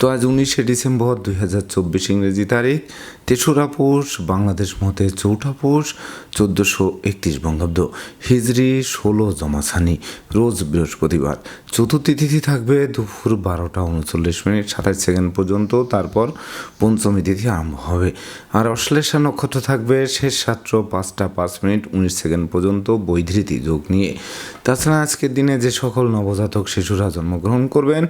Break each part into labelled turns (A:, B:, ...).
A: তো আজ উনিশে ডিসেম্বর দুই হাজার চব্বিশ ইংরেজি তারিখ, তেসরা পৌষ, বাংলাদেশ মতে চৌঠা পৌষ, চোদ্দোশো একত্রিশ বঙ্গাব্দ। হিজড়ি ষোলো জমাসানি, রোজ বৃহস্পতিবার। চতুর্থী তিথি থাকবে দুপুর বারোটা উনচল্লিশ মিনিট, সাতাশ সেকেন্ড পর্যন্ত, তারপর পঞ্চমী তিথি আরম্ভ হবে। আর অশ্লেষা নক্ষত্র থাকবে শেষ সাত্র পাঁচটা পাঁচ মিনিট, উনিশ সেকেন্ড পর্যন্ত বৈধৃতি যোগ নিয়ে। তাছাড়া আজকের দিনে যে সকল নবজাতক শিশুরা জন্মগ্রহণ করবেন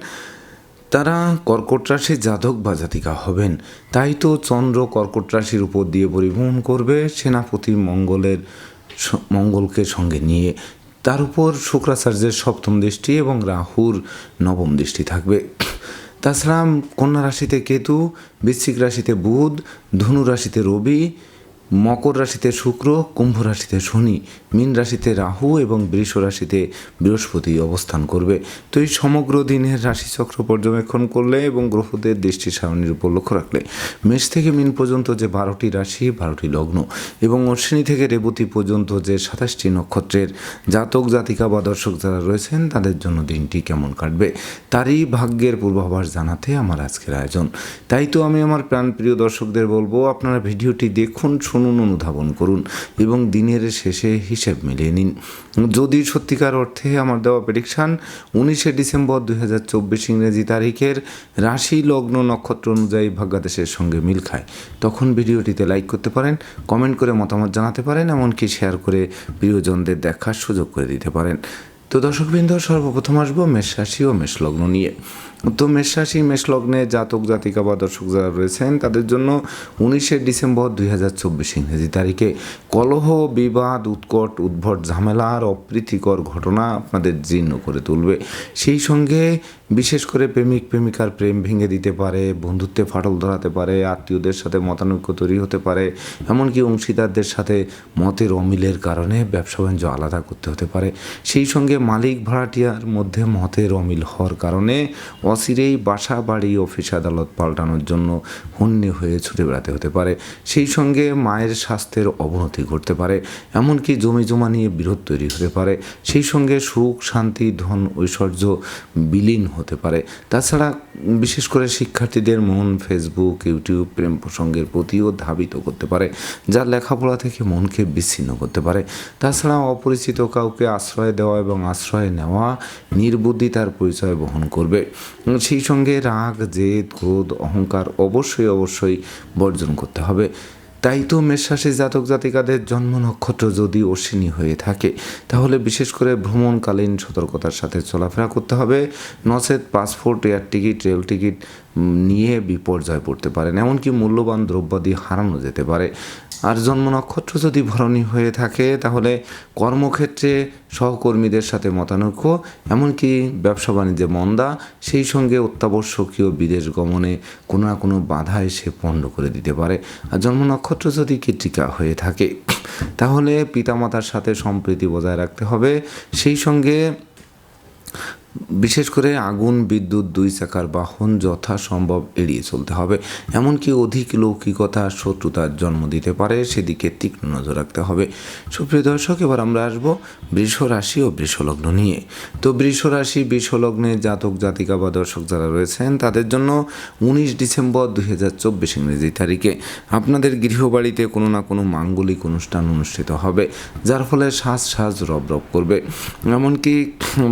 A: তারা কর্কট রাশির জাতক বা জাতিকা হবেন। তাই তো চন্দ্র কর্কট রাশির উপর দিয়ে পরিভ্রমণ করবে সেনাপতি মঙ্গলের মঙ্গলকে সঙ্গে নিয়ে। তার উপর শুক্রাচার্যের সপ্তম দৃষ্টি এবং রাহুর নবম দৃষ্টি থাকবে। তাছাড়া কন্যা রাশিতে কেতু, বৃশ্চিক রাশিতে বুধ, ধনু রাশিতে রবি মকর রাশিতে শুক্র, কুম্ভ রাশিতে শনি, মীন রাশিতে রাহু এবং বৃষ রাশিতে বৃহস্পতি অবস্থান করবে। তো এই সমগ্র দিনের রাশিচক্র পর্যবেক্ষণ করলে এবং গ্রহদের দৃষ্টি সারণীর উপর লক্ষ্য রাখলে মেষ থেকে মীন পর্যন্ত যে বারোটি রাশি, বারোটি লগ্ন এবং অশ্বিনী থেকে রেবতী পর্যন্ত যে সাতাশটি নক্ষত্রের জাতক, জাতিকা বা দর্শক যারা রয়েছেন, তাদের জন্য দিনটি কেমন কাটবে তারই ভাগ্যের পূর্বাভাস জানাতে আমার আজকের আয়োজন। তাই তো আমি আমার প্রাণপ্রিয় দর্শকদের বলব, আপনারা ভিডিওটি দেখুন শুনুন অনুধাবন করুন এবং দিনের শেষে হিসেব মিলিয়ে নিন। যদি সত্যিকার অর্থে আমার দেওয়া প্রেডিকশান উনিশে ডিসেম্বর দুই হাজার চব্বিশ ইংরেজি তারিখের রাশি লগ্ন নক্ষত্র অনুযায়ী ভাগ্যাদেশের সঙ্গে মিল খায়, তখন ভিডিওটিতে লাইক করতে পারেন কমেন্ট করে মতামত জানাতে পারেন, এমনকি শেয়ার করে প্রিয়জনদের দেখার সুযোগ করে দিতে পারেন। তো দর্শকবৃন্দ, সর্বপ্রথম আসব মেষ রাশি ও মেষ লগ্ন নিয়ে। তো মেষ মেষলগ্নে লগ্নে জাতক, জাতিকা বা দর্শক যারা রয়েছেন, তাদের জন্য উনিশে ডিসেম্বর দুই হাজার চব্বিশ ইংরেজি তারিখে কলহ, বিবাদ, উৎকট, উদ্ভট ঝামেলার অপ্রীতিকর ঘটনা আপনাদের জীর্ণ করে তুলবে। সেই সঙ্গে বিশেষ করে প্রেমিক, প্রেমিকার প্রেম ভেঙে দিতে পারে, বন্ধুত্বে ফাটল ধরাতে পারে, আত্মীয়দের সাথে মতানৈক্য তৈরি হতে পারে, এমনকি অংশীদারদের সাথে মতের অমিলের কারণে ব্যবসা বাণিজ্য আলাদা করতে হতে পারে। সেই সঙ্গে মালিক ভাড়াটিয়ার মধ্যে মতের অমিল হওয়ার কারণে অচিরেই বাসা, বাড়ি অফিস আদালত পাল্টানোর জন্য হন্যে হয়ে ছুটে বেড়াতে হতে পারে। সেই সঙ্গে মায়ের স্বাস্থ্যের অবনতি ঘটতে পারে, এমনকি জমি জমা নিয়ে বিরোধ তৈরি হতে পারে। সেই সঙ্গে সুখ, শান্তি, ধন, ঐশ্বর্য বিলীন হতে পারে। তাছাড়া বিশেষ করে শিক্ষার্থীদের মন ফেসবুক ইউটিউব প্রেম প্রসঙ্গের প্রতিও ধাবিত করতে পারে, যা লেখাপড়া থেকে মনকে বিচ্ছিন্ন করতে পারে। তাছাড়া অপরিচিত কাউকে আশ্রয় দেওয়া এবং আশ্রয় নেওয়া নির্বুদ্ধিতার পরিচয় বহন করবে। সেই সঙ্গে রাগ, জেদ, ক্রোধ, অহংকার অবশ্যই অবশ্যই বর্জন করতে হবে। তাই তো মেষরাশি জাতক জাতিকাদের জন্ম নক্ষত্র যদি অশ্বিনী হয়ে থাকে, তাহলে বিশেষ করে ভ্রমণকালীন সতর্কতার সাথে চলাফেরা করতে হবে। নচেত passport, air ticket, rail ticket নিয়ে বিপর্যয় পড়তে পারেন এমনকি মূল্যবান দ্রব্যাদি হারানো যেতে পারে। আর জন্ম নক্ষত্র যদি ভরণী হয়ে থাকে, তাহলে কর্মক্ষেত্রে সহকর্মীদের সাথে মতানৈক্য, এমনকি ব্যবসা বাণিজ্যে মন্দা, সেই সঙ্গে অত্যাবশ্যকীয় বিদেশ গমনে কোনো না কোনো বাধা এসে পণ্ড করে দিতে পারে। আর জন্ম নক্ষত্র যদি কৃতিকা হয়ে থাকে, তাহলে পিতামাতার সাথে সম্প্রীতি বজায় রাখতে হবে। সেই সঙ্গে বিশেষ করে আগুন, বিদ্যুৎ, দুই চাকার বাহন যথাসম্ভব এড়িয়ে চলতে হবে। এমনকি অধিক লৌকিকতা, শত্রুতার জন্ম দিতে পারে, সেদিকে তীক্ষ্ণ নজর রাখতে হবে। সুপ্রিয় দর্শক, এবার আমরা আসব বৃষ রাশি ও বৃষলগ্ন নিয়ে। তো বৃষ রাশি বৃষলগ্নে জাতক, জাতিকা বা দর্শক যারা রয়েছেন, তাদের জন্য উনিশ ডিসেম্বর দুই হাজার চব্বিশ ইংরেজি তারিখে আপনাদের গৃহবাড়িতে কোনো না কোনো মাঙ্গলিক অনুষ্ঠান অনুষ্ঠিত হবে, যার ফলে শ্বাস শ্বাস রব রব করবে। এমনকি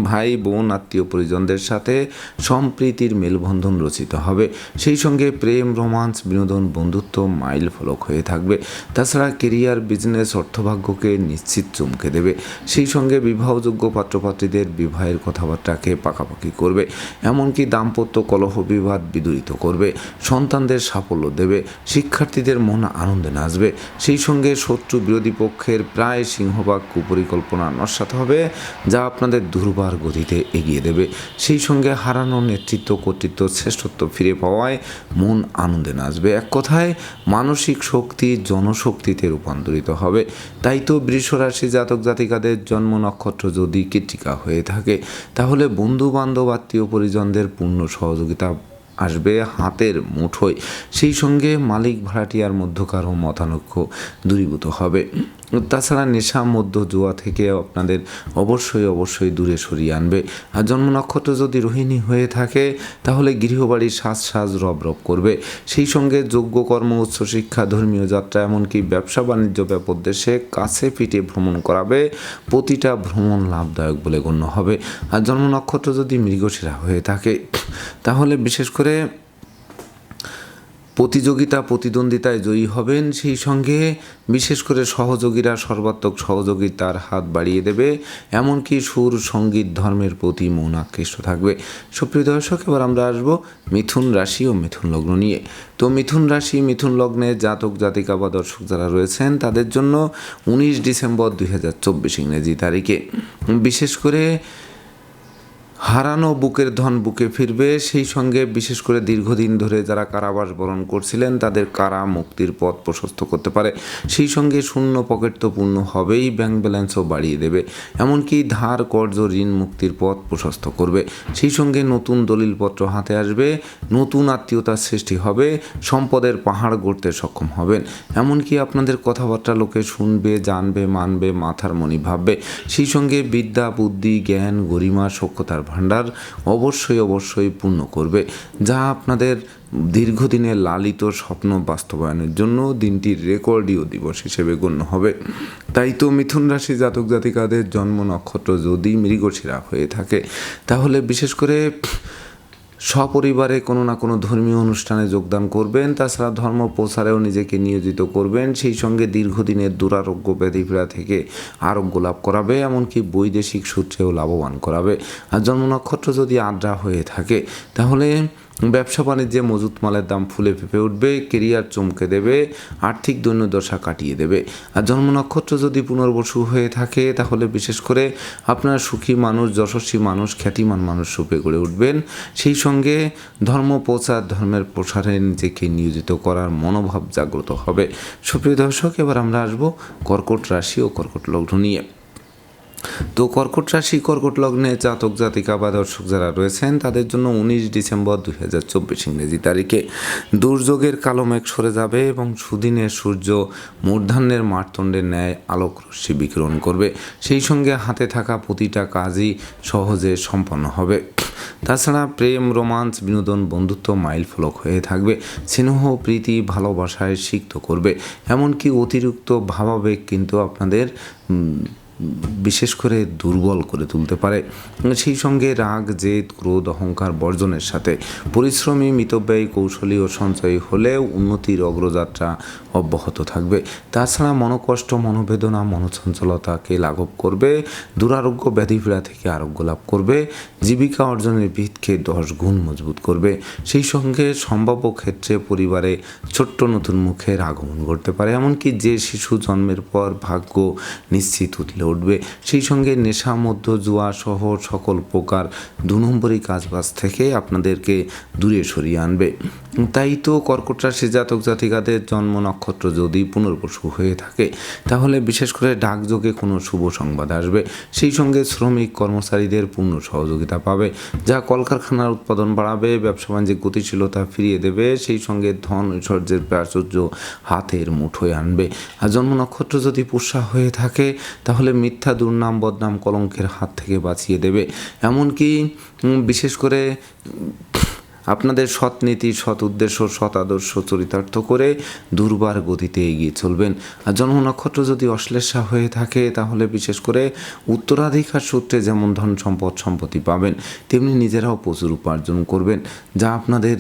A: ভাই, বোন, আত্মীয় পরিজনদের সাথে সম্প্রীতির মেলবন্ধন রচিত হবে। সেই সঙ্গে প্রেম, রোমান্স, বিনোদন, বন্ধুত্ব মাইল ফলক হয়ে থাকবে। তাছাড়া কেরিয়ার, বিজনেস, অর্থভাগ্যকে নিশ্চিত চমকে দেবে। সেই সঙ্গে বিবাহযোগ্য পাত্রপাত্রীদের বিবাহের কথাবার্তাকে পাকাপাকি করবে। এমনকি দাম্পত্য কলহ বিবাদ বিদূরিত করবে। সন্তানদের সাফল্য দেবে। শিক্ষার্থীদের মন আনন্দে নাচবে। সেই সঙ্গে শত্রু বিরোধী পক্ষের প্রায় সিংহভাগ কুপরিকল্পনা নস্যাৎ হবে, যা আপনাদের দুর্বার গতিতে এগিয়ে দেবে। সেই সঙ্গে হারানো নেতৃত্ব, কর্তৃত্ব, শ্রেষ্ঠত্ব ফিরে পাওয়ায় মন আনন্দে নাচবে। এক কথায়, মানসিক শক্তি জনশক্তিতে রূপান্তরিত হবে। তাই তো বৃষরাশি জাতক জাতিকাদের জন্ম নক্ষত্র যদি কৃতিকা হয়ে থাকে, তাহলে বন্ধু বান্ধব আত্মীয় পরিজনদের পূর্ণ সহযোগিতা আসবে হাতের মুঠোয়। সেই সঙ্গে মালিক, ভাড়াটিয়ার মধ্যকারও মতানৈক্য দূরীভূত হবে। তাছাড়া নেশা মধ্য জুয়া থেকে আপনাদের অবশ্যই অবশ্যই দূরে সরিয়ে আনবে। আর জন্ম নক্ষত্র যদি রোহিণী হয়ে থাকে, তাহলে গৃহবাড়ির সাজ সাজ রব রব করবে। সেই সঙ্গে যোগ্য কর্ম উচ্চশিক্ষা ধর্মীয় যাত্রা, এমনকি ব্যবসা বাণিজ্য ব্যাপক দেশে কাছে পিঠে ভ্রমণ করাবে। প্রতিটা ভ্রমণ লাভদায়ক বলে গণ্য হবে। আর জন্ম নক্ষত্র যদি মৃগশিরা হয়ে থাকে, তাহলে বিশেষ করে প্রতিযোগিতা, প্রতিদ্বন্দ্বিতায় জয়ী হবেন সেই সঙ্গে বিশেষ করে সহযোগীরা সর্বাত্মক সহযোগিতার হাত বাড়িয়ে দেবে। এমনকি সুর, সংগীত, ধর্মের প্রতি মন আকৃষ্ট থাকবে। সুপ্রিয় দর্শক, এবার আমরা আসব মিথুন রাশি ও মিথুন লগ্ন নিয়ে। তো মিথুন রাশি, মিথুন লগ্নে জাতক, জাতিকা বা দর্শক যারা রয়েছেন, তাদের জন্য উনিশ ডিসেম্বর দুই হাজার চব্বিশ ইংরেজি তারিখে। বিশেষ করে হারানো বুকের ধন বুকে ফিরবে, সেই সঙ্গে বিশেষ করে দীর্ঘদিন ধরে যারা কারাবাস বরণ করছিলেন, তাদের কারা মুক্তির পথ প্রশস্ত করতে পারে, সেই সঙ্গে শূন্য পকেট তো পূর্ণ হবেই ব্যাংক ব্যালেন্সও বাড়িয়ে দেবে। এমনকি ধার, কর্জ, ঋণ মুক্তির পথ প্রশস্ত করবে। সেই সঙ্গে নতুন দলিলপত্র হাতে আসবে, নতুন আত্মীয়তার সৃষ্টি হবে, সম্পদের পাহাড় গড়তে সক্ষম হবেন। এমনকি আপনাদের কথাবার্তা লোকে শুনবে, জানবে, মানবে, মাথার মনি ভাববে। সেই সঙ্গে বিদ্যা, বুদ্ধি, জ্ঞান, গরিমা সক্ষতার ভাণ্ডার অবশ্যই অবশ্যই পূর্ণ করবে, যা আপনাদের দীর্ঘদিনের লালিত স্বপ্ন বাস্তবায়নের জন্য দিনটির রেকর্ডীয় দিবস হিসেবে গণ্য হবে। তাই তো মিথুন রাশি জাতক জাতিকাদের জন্ম নক্ষত্র যদি মৃগশিরা হয়ে থাকে, তাহলে বিশেষ করে সপরিবারে কোনো না কোনো ধর্মীয় অনুষ্ঠানে যোগদান করবেন, তাছাড়া ধর্ম প্রচারেও নিজেকে নিয়োজিত করবেন, সেই সঙ্গে দীর্ঘদিনের দুরারোগ্য ব্যাধিপীড়া থেকে আরোগ্য লাভ করাবে, এমনকি বৈদেশিক সূত্রেও লাভবান করাবে। আর জন্ম নক্ষত্র যদি আদ্রা হয়ে থাকে, তাহলে ব্যবসা বাণিজ্যে মজুত মালের দাম ফুলে ফেঁপে উঠবে, কেরিয়ার চমকে দেবে, আর্থিক দৈন্যদশা কাটিয়ে দেবে। আর জন্ম নক্ষত্র যদি পুনর্বসু হয়ে থাকে, তাহলে বিশেষ করে আপনার সুখী মানুষ, যশস্বী মানুষ, খ্যাতিমান মানুষ রূপে গড়ে উঠবেন। সেই সঙ্গে ধর্ম, প্রচার, ধর্মের প্রসারে নিজেকে নিয়োজিত করার মনোভাব জাগ্রত হবে। সুপ্রিয় দর্শক, এবার আমরা আসব কর্কট রাশি ও কর্কট লগ্ন নিয়ে। তো কর্কট রাশি, কর্কট লগ্নে জাতক, জাতিকা বা দর্শক যারা রয়েছেন, তাদের জন্য উনিশ ডিসেম্বর দুই হাজার চব্বিশ ইংরেজি তারিখে। দুর্যোগের কালো মেঘ সরে যাবে এবং সুদিনের সূর্য মূর্ধান্যের মারতণ্ডের ন্যায় আলোক রশ্মি বিকিরণ করবে। সেই সঙ্গে হাতে থাকা প্রতিটা কাজই সহজে সম্পন্ন হবে। তাছাড়া প্রেম রোমান্স বিনোদন, বন্ধুত্ব মাইল ফলক হয়ে থাকবে। স্নেহ, প্রীতি, ভালোবাসায় সিক্ত করবে। এমনকি অতিরিক্ত ভাবাবেগ কিন্তু আপনাদের বিশেষ করে দুর্বল করে তুলতে পারে। সেই সঙ্গে রাগ, জেদ, ক্রোধ, অহংকার বর্জনের সাথে পরিশ্রমী, মিতব্যয়ী, কৌশলী ও সঞ্চয়ী হলেও উন্নতির অগ্রযাত্রা অব্যাহত থাকবে। তাছাড়া মনোকষ্ট, মনোবেদনা, মনোচঞ্চলতাকে লাঘব করবে, দুরারোগ্য ব্যাধিপীড়া থেকে আরোগ্য লাভ করবে, জীবিকা অর্জনের ভিতকে দশ গুণ মজবুত করবে। সেই সঙ্গে সম্ভাব্য ক্ষেত্রে পরিবারে ছোট্ট নতুন মুখের আগমন ঘটতে পারে। এমনকি যে শিশু জন্মের পর ভাগ্য নিশ্চিত উঠলে উঠবে। সেই সঙ্গে নেশা, মধ্য জুয়া সহ সকল প্রকার দু নম্বরই কাজবাজ থেকে আপনাদেরকে দূরে সরিয়ে আনবে। তাই তো কর্কট রাশি জাতক জাতিকাদের জন্ম নক্ষত্র যদি পুনর্বসু হয়ে থাকে, তাহলে বিশেষ করে ডাকযোগে কোনো শুভ সংবাদ আসবে। সেই সঙ্গে শ্রমিক কর্মচারীদের পূর্ণ সহযোগিতা পাবে, যা কলকারখানার উৎপাদন বাড়াবে, ব্যবসা বাণিজ্যিক গতিশীলতা ফিরিয়ে দেবে, সেই সঙ্গে ধন ঐশ্বর্যের প্রাচুর্য হাতের মুঠোয় আনবে। আর জন্ম নক্ষত্র যদি পুষ্যা হয়ে থাকে, তাহলে মিথ্যা দুর্নাম বদনাম কলঙ্কের হাত থেকে বাঁচিয়ে দেবে। এমনকি বিশেষ করে আপনাদের সৎ নীতি, সৎ উদ্দেশ্য, সৎ আদর্শ চরিতার্থ করে দুর্বার গতিতে এগিয়ে চলবেন। আর জন্ম নক্ষত্র যদি অশ্লেষা হয়ে থাকে, তাহলে বিশেষ করে উত্তরাধিকার সূত্রে যেমন ধন সম্পদ, সম্পত্তি পাবেন, তেমনি নিজেরাও প্রচুর উপার্জন করবেন, যা আপনাদের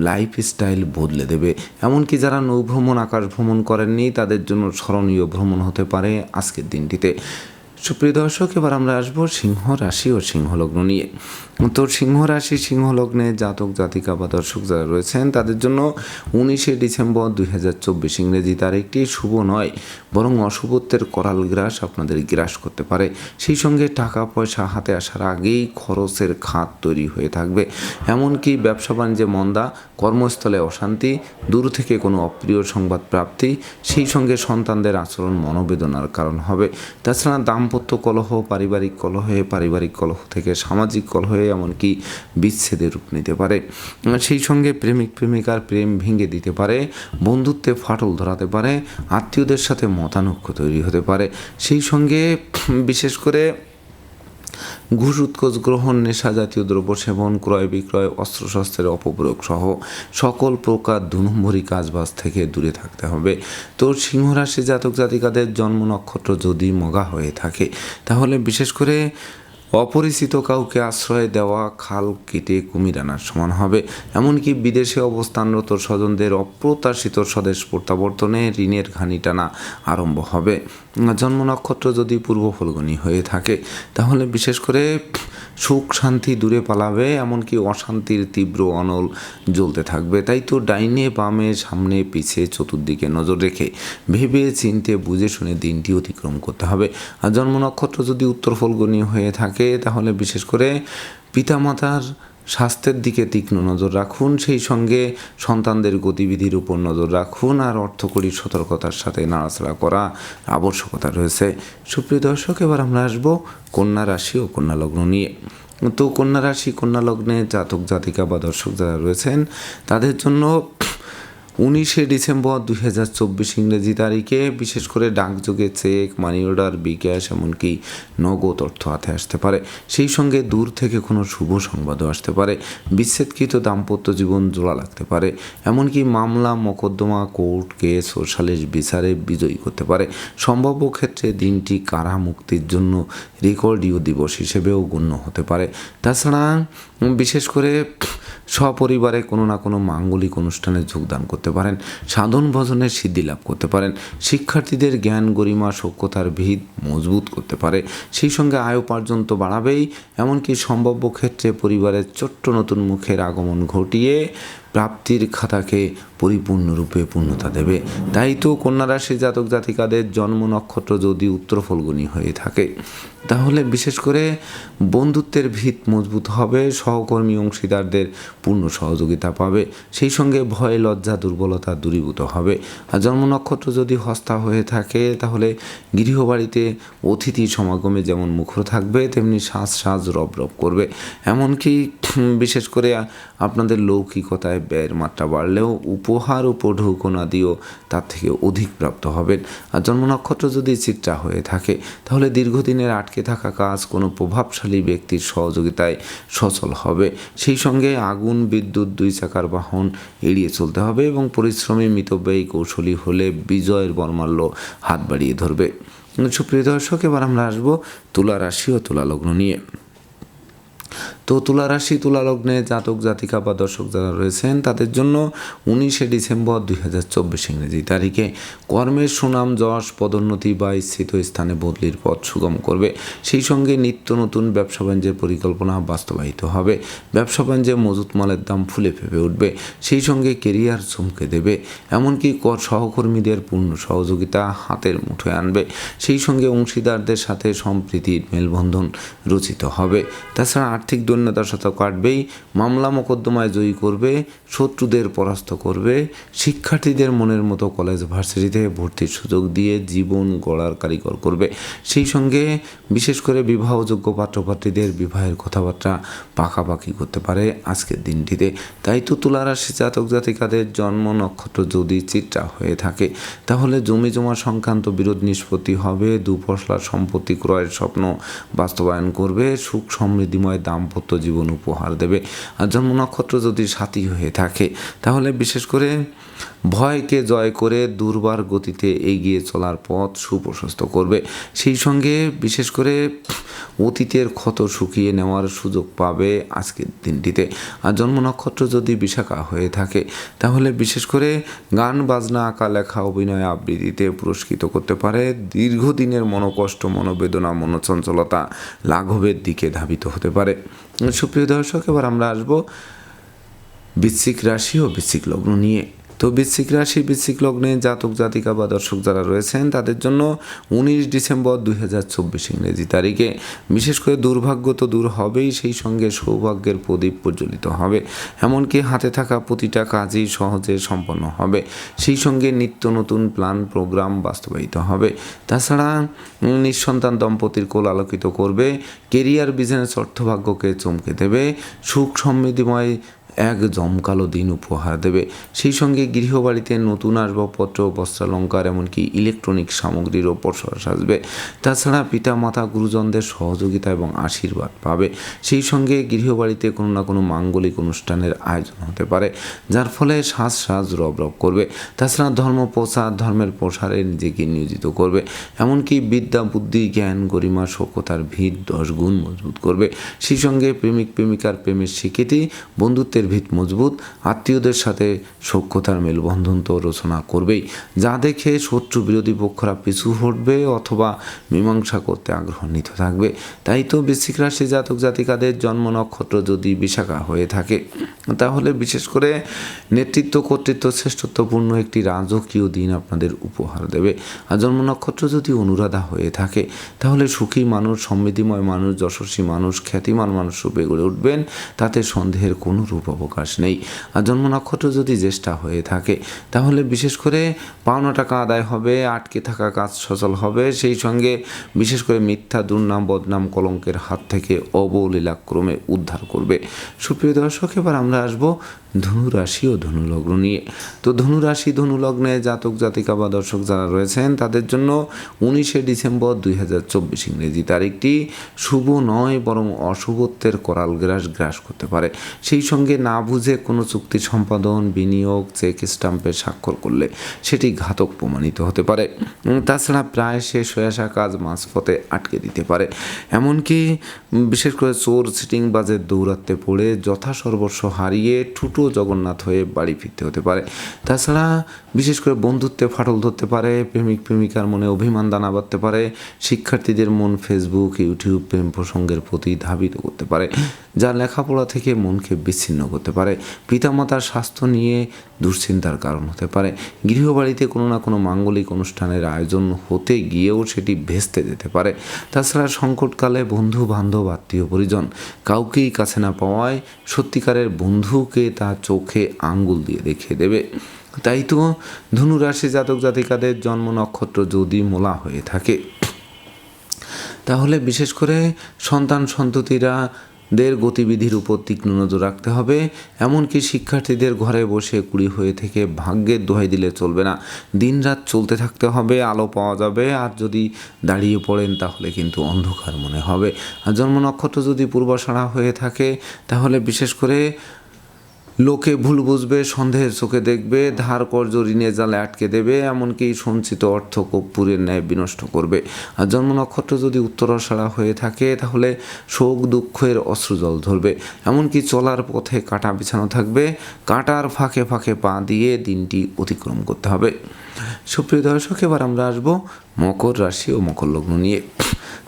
A: লাইফ স্টাইল বদলে দেবে। এমনকি যারা নৌভ্রমণ আকাশ ভ্রমণ করেননি, তাদের জন্য স্মরণীয় ভ্রমণ হতে পারে আজকের দিনটিতে। সুপ্রিয় দর্শক, এবার আমরা আসব সিংহ রাশি ও সিংহ লগ্ন নিয়ে। তো সিংহ রাশি সিংহ লগ্নে জাতক, জাতিকা বা দর্শক যারা রয়েছেন, তাদের জন্য উনিশে ডিসেম্বর দুই হাজার চব্বিশ ইংরেজি তারিখটি শুভ নয়, বরং অশুভত্বের করাল গ্রাস আপনাদের গ্রাস করতে পারে। সেই সঙ্গে টাকা পয়সা হাতে আসার আগেই খরচের খাত তৈরি হয়ে থাকবে। এমনকি ব্যবসা বাণিজ্যে মন্দা কর্মস্থলে অশান্তি, দূর থেকে কোনো অপ্রিয় সংবাদ প্রাপ্তি, সেই সঙ্গে সন্তানদের আচরণ মনোবেদনার কারণ হবে। তাছাড়া দাম্পত্য কলহ, পারিবারিক কলহে, পারিবারিক কলহ থেকে সামাজিক কলহে এমনকি বিচ্ছেদের রূপ নিতে পারে। সেই সঙ্গে প্রেমিক প্রেমিকার প্রেম ভেঙে দিতে পারে, বন্ধুত্বে ফাটল ধরাতে পারে, আত্মীয়দের সাথে মতানৈক্য তৈরি হতে পারে। সেই সঙ্গে, বিশেষ করে ঘুষ উৎকোচ গ্রহণ নেশা জাতীয় দ্রব্য সেবন, ক্রয় বিক্রয়, অস্ত্রশস্ত্রের অপপ্রয়োগ সহ সকল প্রকার দুনম্বরী কাজবাজ থেকে দূরে থাকতে হবে। তো সিংহরাশি জাতক জাতিকাদের জন্ম নক্ষত্র যদি মগা হয়ে থাকে, তাহলে বিশেষ করে অপরিচিত কাউকে আশ্রয় দেওয়া, খাল কেটে কুমির আনার সমান হবে। এমনকি বিদেশে অবস্থানরত স্বজনদের অপ্রত্যাশিত স্বদেশ প্রত্যাবর্তনে ঋণের ঘানি টানা আরম্ভ হবে। জন্ম নক্ষত্র যদি পূর্ব ফলগুনি হয়ে থাকে, তাহলে বিশেষ করে সুখ শান্তি দূরে পালাবে, এমনকি অশান্তির তীব্র অনল জ্বলতে থাকবে। তাই তো ডাইনে, বামে, সামনে, পিছে, চতুর্দিকে নজর রেখে ভেবে, চিনতে, বুঝে, শুনে দিনটি অতিক্রম করতে হবে। আর জন্ম নক্ষত্র যদি উত্তর ফলগণীয় হয়ে থাকে, তাহলে বিশেষ করে পিতামাতার স্বাস্থ্যের দিকে তীক্ষ্ণ নজর রাখুন, সেই সঙ্গে সন্তানদের গতিবিধির উপর নজর রাখুন আর অর্থকরী সতর্কতার সাথে নাড়াচাড়া করা আবশ্যকতা রয়েছে। সুপ্রিয় দর্শক, এবার আমরা আসব কন্যা রাশি ও কন্যা লগ্ন নিয়ে। তো কন্যা রাশি, কন্যা লগ্নে জাতক জাতিকা বা দর্শক যারা রয়েছেন, তাদের জন্য উনিশে ডিসেম্বর দুই হাজার চব্বিশ ইংরেজি তারিখে বিশেষ করে ডাকযোগে চেক মানি অর্ডার বিকাশ এমনকি নগদ অর্থ হাতে আসতে পারে। সেই সঙ্গে দূর থেকে কোনো শুভ সংবাদও আসতে পারে। বিচ্ছেদকৃত দাম্পত্য জীবন জোড়া লাগতে পারে। এমনকি মামলা, মোকদ্দমা, কোর্ট কেস ও সালিশ বিচারে বিজয়ী করতে পারে। সম্ভাব্য ক্ষেত্রে দিনটি কারা মুক্তির জন্য রেকর্ডীয় দিবস হিসেবেও গণ্য হতে পারে। তাছাড়া বিশেষ করে, সপরিবারে কোনো না কোনো মাঙ্গলিক অনুষ্ঠানে যোগদান করতে পারেন, সাধন ভজনের সিদ্ধি লাভ করতে পারেন, শিক্ষার্থীদের জ্ঞান, গরিমা সক্ষতার ভিত মজবুত করতে পারে। সেই সঙ্গে আয় উপার্জন তো বাড়াবেই, এমনকি সম্ভাব্য ক্ষেত্রে পরিবারের ছোট্ট নতুন মুখের আগমন ঘটিয়ে প্রাপ্তির খাতাকে পরিপূর্ণরূপে পূর্ণতা দেবে। তাই তো কন্যা রাশি জাতক জাতিকাদের জন্ম নক্ষত্র যদি উত্তর ফলগুনি হয়ে থাকে, তাহলে বিশেষ করে বন্ধুত্বের ভিত মজবুত হবে, সহকর্মী অংশীদারদের পূর্ণ সহযোগিতা পাবে, সেই সঙ্গে ভয়, লজ্জা, দুর্বলতা দূরীভূত হবে। আর জন্ম নক্ষত্র যদি হস্তা হয়ে থাকে, তাহলে গৃহবাড়িতে অতিথি সমাগমে যেমন মুখর থাকবে, তেমনি শ্বাস শ্বাস রব রব করবে। এমনকি বিশেষ করে আপনাদের লৌকিকতায় ব্যয়ের মাত্রা বাড়লেও উপহার ও দিয়েও তার থেকে অধিক প্রাপ্ত হবেন। আর জন্ম নক্ষত্র যদি চিত্রা হয়ে থাকে, তাহলে দীর্ঘদিনের আটকে থাকা কাজ কোনো প্রভাবশালী ব্যক্তির সহযোগিতায় সচল হবে। সেই সঙ্গে আগুন, বিদ্যুৎ, দুই চাকার বাহন এড়িয়ে চলতে হবে এবং পরিশ্রমী মিতব্যয়ী কৌশলী হলে বিজয়ের বর্মাল্য হাত বাড়িয়ে ধরবে। সুপ্রিয় দর্শক, এবার আমরা আসব তুলা রাশি ও তুলা লগ্ন নিয়ে। তো তুলা রাশি, তুলা লগ্নে জাতক, জাতিকা বা দর্শক যারা রয়েছেন, তাদের জন্য উনিশে ডিসেম্বর দুই হাজার চব্বিশ ইংরেজি তারিখে কর্মের সুনাম, যশ, পদোন্নতি বা স্থিত স্থানে বদলির পথ সুগম করবে। সেই সঙ্গে নিত্য নতুন ব্যবসা বাণিজ্যের পরিকল্পনা বাস্তবায়িত হবে। ব্যবসা বাণিজ্যে মজুত মালের দাম ফুলে ফেপে উঠবে। সেই সঙ্গে কেরিয়ার চমকে দেবে। এমনকি কর সহকর্মীদের পূর্ণ সহযোগিতা হাতের মুঠোয় আনবে। সেই সঙ্গে অংশীদারদের সাথে সম্প্রীতির মেলবন্ধন রচিত হবে। তাছাড়া আর্থিক দৈন্যতার সাথে কাটবেই, মামলা মোকদ্দমায় জয়ী করবে, শত্রুদের পরাস্ত করবে, শিক্ষার্থীদের মনের মতো কলেজ ভার্সিটিতে ভর্তির সুযোগ দিয়ে জীবন গড়ার কারিগর করবে। সেই সঙ্গে বিশেষ করে বিবাহযোগ্য পাত্রপাত্রীদের বিবাহের কথাবার্তা পাকাপাকি করতে পারে আজকের দিনটিতে। তাই তো তুলারাশি জাতক জাতিকাদের জন্ম নক্ষত্র যদি চিত্রা হয়ে থাকে, তাহলে জমি জমা সংক্রান্ত বিরোধ নিষ্পত্তি হবে দুপশলার সম্পত্তি ক্রয়ের স্বপ্ন বাস্তবায়ন করবে, সুখ সমৃদ্ধিময় দাম্পত্য জীবন উপহার দেবে। আর জন্ম নক্ষত্র যদি সাথী হয়ে থাকে তাহলে বিশেষ করে ভয়কে জয় করে দুর্বার গতিতে এগিয়ে চলার পথ সুপ্রশস্ত করবে। সেই সঙ্গে বিশেষ করে অতীতের ক্ষত শুকিয়ে নেওয়ার সুযোগ পাবে আজকের দিনটিতে। আর জন্ম নক্ষত্র যদি বিশাখা হয়ে থাকে, তাহলে বিশেষ করে গান, বাজনা, আঁকা, লেখা, অভিনয় আবৃত্তিতে পুরস্কৃত করতে পারে দীর্ঘদিনের মনোকষ্ট, মনোবেদনা, মনোচঞ্চলতা লাঘবের দিকে ধাবিত হতে পারে। সুপ্রিয় দর্শক, এবার আমরা আসব বৃশ্চিক রাশি ও বৃশ্চিক লগ্ন নিয়ে। তো বৃশ্চিক রাশি, বৃশ্চিক লগ্নে জাতক, জাতিকা বা দর্শক যারা রয়েছেন, তাদের জন্য উনিশ ডিসেম্বর দুই হাজার চব্বিশ ইংরেজি তারিখে। বিশেষ করে দুর্ভাগ্য তো দূর হবেই, সেই সঙ্গে সৌভাগ্যের প্রদীপ প্রজ্বলিত হবে। এমনকি হাতে থাকা প্রতিটা কাজই সহজে সম্পন্ন হবে। সেই সঙ্গে নিত্য নতুন প্ল্যান, প্রোগ্রাম বাস্তবায়িত হবে। তাছাড়া নিঃসন্তান দম্পতির কোল আলোকিত করবে, কেরিয়ার, বিজনেস, অর্থভাগ্যকে চমকে দেবে। সুখ, সমৃদ্ধিময় এক জমকালো দিন উপহার দেবে। সেই সঙ্গে গৃহবাড়িতে নতুন আসবাবপত্র, বস্ত্রালঙ্কার, এমনকি ইলেকট্রনিক সামগ্রীর ওপর প্রশ্বাস আসবে তাছাড়া পিতামাতা, গুরুজনদের সহযোগিতা এবং আশীর্বাদ পাবে। সেই সঙ্গে গৃহবাড়িতে কোনো না কোনো মাঙ্গলিক অনুষ্ঠানের আয়োজন হতে পারে, যার ফলে সাজ সাজ রব রব করবে। তাছাড়া ধর্ম প্রচার, ধর্মের প্রসারে নিজেকে নিয়োজিত করবে। এমনকি বিদ্যা, বুদ্ধি, জ্ঞান, গরিমা, সভ্যতার ভিত দশ গুণ মজবুত করবে। সেই সঙ্গে প্রেমিক, প্রেমিকার প্রেমের স্বীকৃতি, বন্ধুত্বের ভিত মজবুত, আত্মীয়দের সাথে সখ্যতার মেলবন্ধন তো রচনা করবেই। যা দেখে শত্রু বিরোধী পক্ষরা পিছু হটবে অথবা মীমাংসা করতে আগ্রহান্বিত থাকবে। তাই তো বৃশ্চিক রাশি জাতক জাতিকাদের জন্ম নক্ষত্র যদি বিশাখা হয়ে থাকে, তাহলে বিশেষ করে নেতৃত্ব কর্তৃত্ব শ্রেষ্ঠত্বপূর্ণ একটি রাজকীয় দিন আপনাদের উপহার দেবে। আর জন্ম নক্ষত্র যদি অনুরাধা হয়ে থাকে, তাহলে সুখী মানুষ, সমৃদ্ধিময় মানুষ, যশস্বী মানুষ, খ্যাতিমান মানুষ রূপে গড়ে উঠবেন। তাতে সন্দেহের কোনো রূপ অবকাশ নেই। আর জন্ম নক্ষত্র যদি জ্যেষ্ঠা হয়ে থাকে, তাহলে বিশেষ করে পাওনা টাকা আদায় হবে, আটকে থাকা কাজ সচল হবে। সেই সঙ্গে বিশেষ করে মিথ্যা, দুর্নাম, বদনাম কলঙ্কের হাত থেকে অবলীলাক্রমে উদ্ধার করবে। সুপ্রিয় দর্শক, এবার আমরা আসব ধনু রাশি ও ধনু লগ্ন নিয়ে। তো ধনু রাশি ধনু জাতক, জাতিকা বা দর্শক যারা রয়েছেন, তাদের জন্য উনিশে ডিসেম্বর দুই হাজার চব্বিশ ইংরেজি তারিখটি শুভ নয়, বরং অশুভত্বের করাল গ্রাস গ্রাস করতে পারে। সেই সঙ্গে না বুঝে কোনো চুক্তি সম্পাদন, বিনিয়োগ, চেক স্টাম্পে স্বাক্ষর করলে সেটি ঘাতক প্রমাণিত হতে পারে। তাছাড়া প্রায় শেষ হয়ে আসা কাজ মাঝপথে আটকে দিতে পারে। এমনকি বিশেষ করে চোর সিটিং বাজের দৌরাত্মে পড়ে যথা সর্বস্ব হারিয়ে ঠুটো জগন্নাথ হয়ে বাড়ি ফিরতে হতে পারে। তাছাড়া বিশেষ করে বন্ধুত্বে ফাটল ধরতে পারে, প্রেমিক প্রেমিকার মনে অভিমান দানা বাঁধতে পারে, শিক্ষার্থীদের মন ফেসবুক ইউটিউব প্রেম প্রসঙ্গের প্রতি ধাবিত করতে পারে, যা লেখাপড়া থেকে মনকে বিচ্ছিন্ন করতে পারে। পিতামাতার স্বাস্থ্য নিয়ে দুশ্চিন্তার কারণ হতে পারে। গৃহবাড়িতে কোনো না কোনো মাঙ্গলিক অনুষ্ঠানের আয়োজন হতে গিয়েও সেটি ভেস্তে যেতে পারে। তাছাড়া সংকটকালে বন্ধু বান্ধব আত্মীয় পরিজন কাউকেই কাছে না পাওয়ায় সত্যিকারের বন্ধুকে তার চোখে আঙ্গুল দিয়ে দেখিয়ে দেবে। তাই তো ধনুরাশি জাতক জাতিকাদের জন্ম নক্ষত্র যদি মোলা হয়ে থাকে। তাহলে বিশেষ করে সন্তান সন্ততিরা দের গতিবিধির উপর তীক্ষ্ণ নজর রাখতে হবে। এমনকি শিক্ষার্থীদের ঘরে বসে কুড়ি হয়ে থেকে ভাগ্যের দোহাই দিলে চলবে না। দিনরাত চলতে থাকতে হবে, আলো পাওয়া যাবে। আর যদি দাঁড়িয়ে পড়েন, তাহলে কিন্তু অন্ধকার মনে হবে। আর জন্ম নক্ষত্র যদি পূর্বাষাড়া হয়ে থাকে, তাহলে বিশেষ করে লোকে ভুল বুঝবে, সন্দেহের চোখে দেখবে, ধার কর্য ঋণের জালে আটকে দেবে, এমনকি সঞ্চিত অর্থ কর্পূরের ন্যায় বিনষ্ট করবে। আর জন্ম নক্ষত্র যদি উত্তরাষাড়া হয়ে থাকে, তাহলে শোক দুঃখের অশ্রুজল ধরবে। এমনকি চলার পথে কাটা বিছানো থাকবে, কাটার ফাঁকে ফাঁকে পা দিয়ে দিনটি অতিক্রম করতে হবে। সুপ্রিয় দর্শক, এবার আমরা আসব মকর রাশি ও মকর লগ্ন নিয়ে।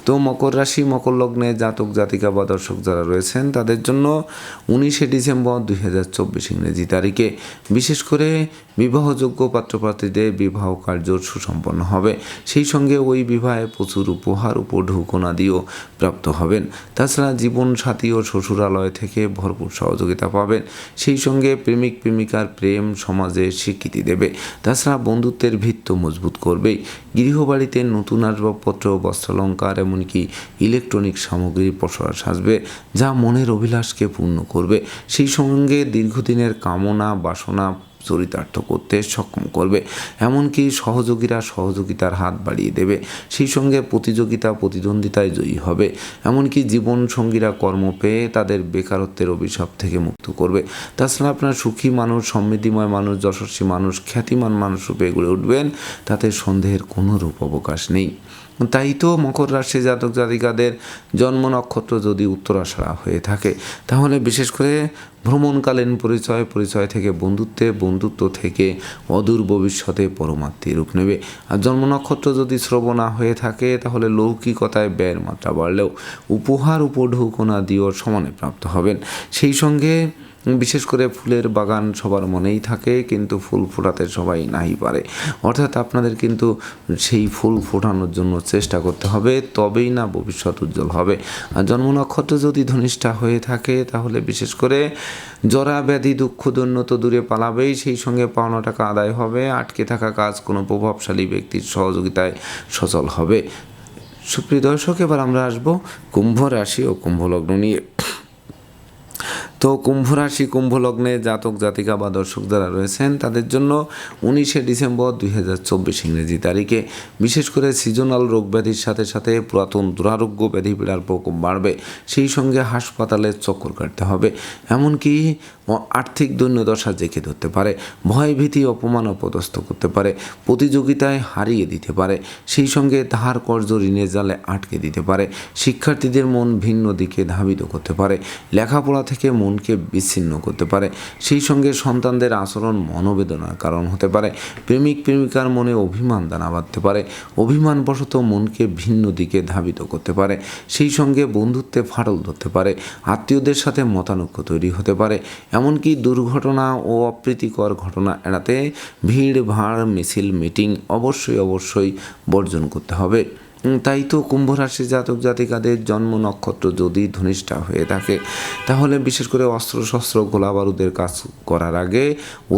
A: তো মকর রাশি, মকর লগ্নে জাতক, জাতিকা বা দর্শক যারা রয়েছেন, তাদের জন্য উনিশে ডিসেম্বর দুই হাজার চব্বিশ ইংরেজি তারিখে বিশেষ করে বিবাহযোগ্য পাত্রপাত্রীদের বিবাহ কার্য সুসম্পন্ন হবে। সেই সঙ্গে ওই বিবাহে প্রচুর উপহার উপঢৌকনাদিও প্রাপ্ত হবেন। তাছাড়া জীবন সাথী ও শ্বশুরালয় থেকে ভরপুর সহযোগিতা পাবেন। সেই সঙ্গে প্রেমিক প্রেমিকার প্রেম সমাজে স্বীকৃতি দেবে। তাছাড়া বন্ধুত্বের ভিত্ত মজবুত করবেই। গৃহবাড়িতে নতুন আসবাবপত্র, বস্ত্রালঙ্কার, এমনকি ইলেকট্রনিক সামগ্রীর প্রসার আসবে যা মনের অভিলাষকে পূর্ণ করবে। সেই সঙ্গে দীর্ঘদিনের কামনা, বাসনা চরিতার্থ করতে সক্ষম করবে। এমনকি সহযোগীরা সহযোগিতার হাত বাড়িয়ে দেবে। সেই সঙ্গে প্রতিযোগিতা, প্রতিদ্বন্দ্বিতায় জয়ী হবে। এমনকি জীবন সঙ্গীরা কর্ম পেয়ে তাদের বেকারত্বের অভিশাপ থেকে মুক্ত করবে। তাছাড়া আপনার সুখী মানুষ, সমৃদ্ধিময় মানুষ, যশস্বী মানুষ, খ্যাতিমান মানুষ রূপে গড়ে উঠবেন। তাতে সন্দেহের কোনো রূপ অবকাশ নেই। তাই তো মকর রাশি জাতক জাতিকাদের জন্ম নক্ষত্র যদি উত্তরাষাড়া হয়ে থাকে, তাহলে বিশেষ করে ভ্রমণকালীন পরিচয় পরিচয় থেকে বন্ধুত্বে, বন্ধুত্ব থেকে অদূর ভবিষ্যতে পরমাত্মী রূপ নেবে। আর জন্ম নক্ষত্র যদি শ্রবণা হয়ে থাকে, তাহলে লৌকিকতায় ব্যয়ের মাত্রা বাড়লেও উপহার উপঢৌকনা দিয়েও সমানে প্রাপ্ত হবেন। সেই সঙ্গে বিশেষ করে ফুলের বাগান সবার মনেই থাকে, কিন্তু ফুল ফোটাতে সবাই নাই পারে। অর্থাৎ আপনাদের কিন্তু সেই ফুল ফোটানোর জন্য চেষ্টা করতে হবে, তবেই না ভবিষ্যৎ উজ্জ্বল হবে। আর জন্ম নক্ষত্র যদি ধনিষ্ঠা হয়ে থাকে, তাহলে বিশেষ করে জরা, ব্যাধি, দুঃখ, দৈন্য তো দূরে পালাবেই, সেই সঙ্গে পাওনা টাকা আদায় হবে, আটকে থাকা কাজ কোনো প্রভাবশালী ব্যক্তির সহযোগিতায় সচল হবে। সুপ্রিয় দর্শক, এবার আমরা আসব কুম্ভ রাশি ও কুম্ভ লগ্ন নিয়ে। তো কুম্ভ রাশি, কুম্ভ লগ্নে জাতক, জাতিকা বা দর্শক যারা রয়েছেন, তাদের জন্য উনিশে ডিসেম্বর দুই হাজার চব্বিশ ইংরেজি তারিখে। বিশেষ করে সিজনাল রোগ ব্যাধির সাথে সাথে পুরাতন দুরারোগ্য ব্যাধি পীড়ার প্রকোপ বাড়বে। সেই সঙ্গে হাসপাতালে চক্কর কাটতে হবে। এমনকি আর্থিক দৈন্যদশা জেঁকে ধরতে পারে ভয় ভীতি অপমান, অপদস্থ করতে পারে, প্রতিযোগিতায় হারিয়ে দিতে পারে, সেই সঙ্গে ধার, কর্জ, ঋণের জালে আটকে দিতে পারে, শিক্ষার্থীদের মন ভিন্ন দিকে ধাবিত করতে পারে, লেখাপড়া থেকে মনকে বিচ্ছিন্ন করতে পারে, সেই সঙ্গে সন্তানদের আচরণ মনোবেদনার কারণ হতে পারে, প্রেমিক, প্রেমিকার মনে অভিমান দানা বাঁধতে পারে, অভিমানবশত মনকে ভিন্ন দিকে ধাবিত করতে পারে, সেই সঙ্গে বন্ধুত্বে ফাটল ধরতে পারে, আত্মীয়দের সাথে মতানৈক্য তৈরি হতে পারে এমনকি দুর্ঘটনা ও অপ্রীতিকর ঘটনা এড়াতে ভিড় ভাড় মিছিল, মিটিং অবশ্যই অবশ্যই বর্জন করতে হবে। তাই তো কুম্ভ রাশি জাতক জাতিকাদের জন্ম নক্ষত্র যদি ধনিষ্ঠা হয়ে থাকে, তাহলে বিশেষ করে অস্ত্রশস্ত্র গোলা বারুদের কাজ করার আগে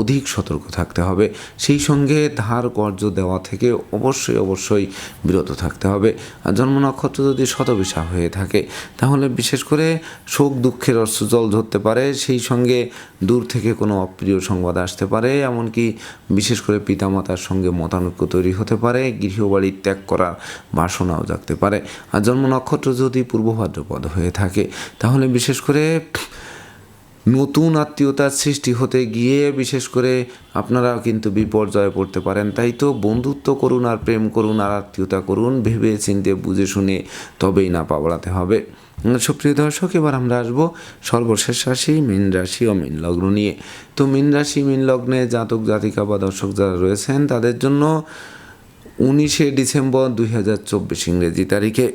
A: অধিক সতর্ক থাকতে হবে। সেই সঙ্গে ধার কর্য দেওয়া থেকে অবশ্যই অবশ্যই বিরত থাকতে হবে। আর জন্ম নক্ষত্র যদি শতবিশা হয়ে থাকে, তাহলে বিশেষ করে শোক দুঃখের অশ্রুজল ধরতে পারে, সেই সঙ্গে দূর থেকে কোনো অপ্রিয় সংবাদ আসতে পারে, এমনকি বিশেষ করে পিতামাতার সঙ্গে মতানৈক্য তৈরি হতে পারে, গৃহবাড়ি ত্যাগ করার বাসনাও জাগতে পারে। আর জন্ম নক্ষত্র যদি পূর্ব ভাদ্রপদ হয়ে থাকে, তাহলে বিশেষ করে নতুন আত্মীয়তার সৃষ্টি হতে গিয়ে বিশেষ করে আপনারা কিন্তু বিপর্যয়ে পড়তে পারেন। তাই তো বন্ধুত্ব করুন আর প্রেম করুন আর আত্মীয়তা করুন ভেবে চিনতে বুঝে শুনে তবেই না পাবড়াতে হবে। সুপ্রিয় দর্শক, এবার আমরা আসব সর্বশেষ রাশি, মীন রাশি ও মীন লগ্ন নিয়ে। তো মীন রাশি, মীন লগ্নে জাতক জাতিকা বা দর্শক যারা রয়েছেন, তাদের জন্য উনিশে ডিসেম্বর দুই হাজার চব্বিশ ইংরেজি তারিখে।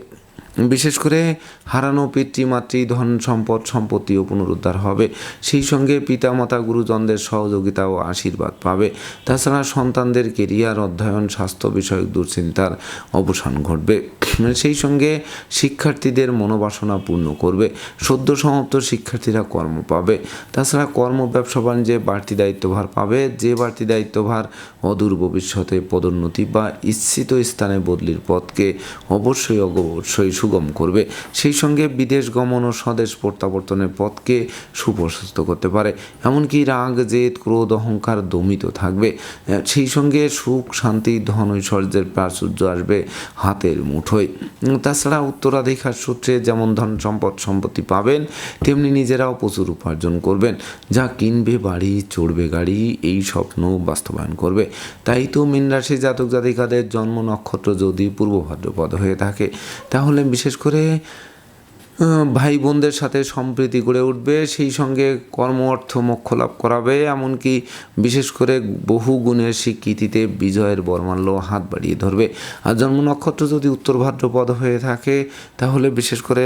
A: বিশেষ করে হারানো পিতৃমাতৃ ধন সম্পদ, সম্পত্তিও পুনরুদ্ধার হবে। সেই সঙ্গে পিতামাতা গুরুজনদের সহযোগিতা ও আশীর্বাদ পাবে। তাছাড়া সন্তানদের কেরিয়ার, অধ্যয়ন, স্বাস্থ্য বিষয়ক দুশ্চিন্তার অবসান ঘটবে। সেই সঙ্গে শিক্ষার্থীদের মনোবাসনা পূর্ণ করবে। সদ্য সমাপ্ত শিক্ষার্থীরা কর্ম পাবে। তাছাড়া কর্ম, ব্যবসা, বাণিজ্যে বাড়তি দায়িত্বভার পাবে। যে বাড়তি দায়িত্বভার অদূর ভবিষ্যতে পদোন্নতি বা ইচ্ছিত স্থানে বদলির পথকে অবশ্যই অবশ্যই সুগম করবে। সেই সঙ্গে বিদেশ গমন ও স্বদেশ প্রত্যাবর্তনের পথকে সুপ্রশস্ত করতে পারে। এমনকি রাগ, জেদ, ক্রোধ, অহংকার দমিত থাকবে। সেই সঙ্গে সুখ, শান্তি, ধন ঐশ্বর্যের প্রাচুর্য আসবে হাতের মুঠোয়। তাছাড়া উত্তরাধিকার সূত্রে যেমন ধন সম্পদ, সম্পত্তি পাবেন, তেমনি নিজেরাও প্রচুর উপার্জন করবেন। যা কিনবে বাড়ি, চড়বে গাড়ি, এই স্বপ্ন বাস্তবায়ন করবে। তাই তো মীন রাশি জাতক জাতিকাদের জন্ম নক্ষত্র যদি পূর্ব ভাদ্রপদ হয়ে থাকে, তাহলে বিশেষ করে ভাই বোনদের সাথে সম্প্রীতি গড়ে উঠবে, সেই সঙ্গে কর্ম, অর্থ মোক্ষ লাভ করাবে, এমনকি বিশেষ করে বহু গুণের স্বীকৃতিতে বিজয়ের বর্মাল্য হাত বাড়িয়ে ধরবে। আর জন্ম নক্ষত্র যদি উত্তর ভাদ্রপদ হয়ে থাকে, তাহলে বিশেষ করে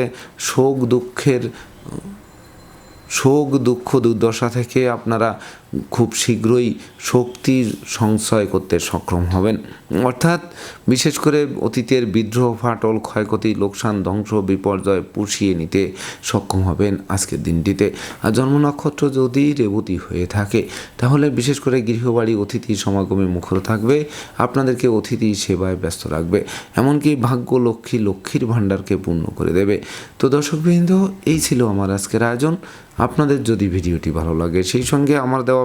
A: শোক দুঃখের, শোক দুঃখ দুর্দশা থেকে আপনারা খুব শীঘ্রই শক্তির সংশয় করতে সক্ষম হবেন। অর্থাৎ বিশেষ করে অতীতের বিদ্রোহ, ফাটল, ক্ষয়ক্ষতি, লোকসান, ধ্বংস, বিপর্যয় পুষিয়ে নিতে সক্ষম হবেন আজকের দিনটিতে। আর জন্ম নক্ষত্র যদি রেবতী হয়ে থাকে, তাহলে বিশেষ করে গৃহবাড়ি, অতিথি সমাগমে মুখর থাকবে, আপনাদেরকে অতিথি সেবায় ব্যস্ত রাখবে, এমনকি ভাগ্য লক্ষ্মী, লক্ষ্মীর ভাণ্ডারকে পূর্ণ করে দেবে। তো দর্শকবৃন্দ, এই ছিল আমার আজকের আয়োজন। আপনাদের যদি ভিডিওটি ভালো লাগে, সেই সঙ্গে আমার দেওয়া